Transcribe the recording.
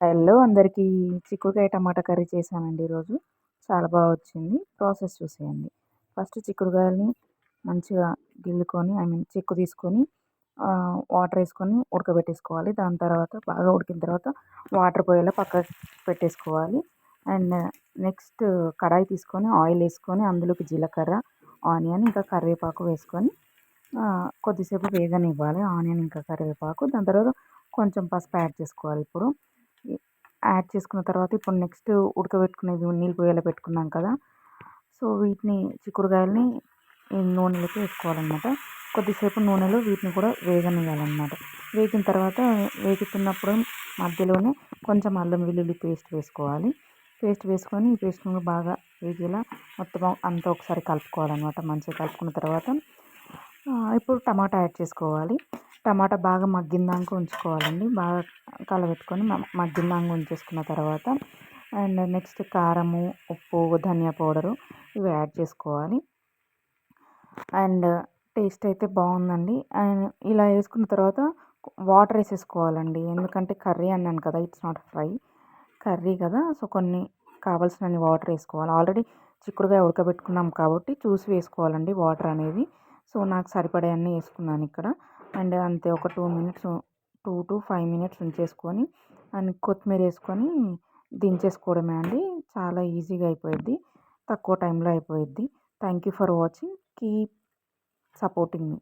Hello అందరికీ చిక్కుడుకాయ టమాటా curry చేశానండి ఈరోజు. చాలా బాగా వచ్చింది. ప్రాసెస్ చూసేయండి. ఫస్ట్ చిక్కుడుకాయలని మంచిగా గిల్లుకొని ఐ మీన్ చెక్కు తీసుకొని వాటర్ వేసుకొని ఉడకబెట్టేసుకోవాలి. దాని తర్వాత బాగా ఉడికిన తర్వాత వాటర్ పోయేలా పక్కకు పెట్టేసుకోవాలి. అండ్ నెక్స్ట్ కడాయి తీసుకొని ఆయిల్ వేసుకొని అందులోకి జీలకర్ర ఆనియన్ ఇంకా కరివేపాకు వేసుకొని కొద్దిసేపు వేగనివ్వాలి. ఆనియన్ ఇంకా కరివేపాకు. దాని తర్వాత కొంచెం పసుపు యాడ్ చేసుకోవాలి ఇప్పుడు. యాడ్ చేసుకున్న తర్వాత ఇప్పుడు నెక్స్ట్ ఉడకబెట్టుకునేది నీళ్ళు పోయేలా పెట్టుకున్నాం కదా. సో వీటిని చిక్కుడుకాయలని నూనెలోకి వేసుకోవాలన్నమాట. కొద్దిసేపు నూనెలో వీటిని కూడా వేగనియాలన్నమాట వేగిన తర్వాత వేగుతున్నప్పుడు మధ్యలోనే కొంచెం అల్లం వెల్లుల్లి పేస్ట్ వేసుకోవాలి. పేస్ట్ వేసుకొని ఈ పేస్ట్ని బాగా వేగేలా మొత్తం అంతా ఒకసారి కలుపుకోవాలన్నమాట. మంచిగా కలుపుకున్న తర్వాత ఇప్పుడు టమాటా యాడ్ చేసుకోవాలి. టమాటా బాగా మగ్గిందాక ఉంచుకోవాలండి. బాగా కలబెట్టుకొని మగ్గిందాక ఉంచేసుకున్న తర్వాత అండ్ నెక్స్ట్ కారము ఉప్పు ధనియా పౌడరు ఇవి యాడ్ చేసుకోవాలి. అండ్ టేస్ట్ అయితే బాగుందండి. అండ్ ఇలా వేసుకున్న తర్వాత వాటర్ వేసేసుకోవాలండి. ఎందుకంటే కర్రీ అన్నాను కదా ఇట్స్ నాట్ ఫ్రై. కర్రీ కదా సో కొన్ని కావాల్సినన్ని వాటర్ వేసుకోవాలి. ఆల్రెడీ చిక్కుడుగా ఉడకబెట్టుకున్నాం కాబట్టి చూసి వేసుకోవాలండి వాటర్ అనేది. సో నాకు సరిపడే అన్నీ వేసుకున్నాను ఇక్కడ. అండ్ అంతే ఒక two minutes two to five minutes ఉంచేసుకొని and కొత్తిమీర వేసుకొని దించేసుకోవడమే అండి. చాలా ఈజీగా అయిపోయిద్ది తక్కువ టైంలో అయిపోయిద్ది. Thank you for watching keep supporting me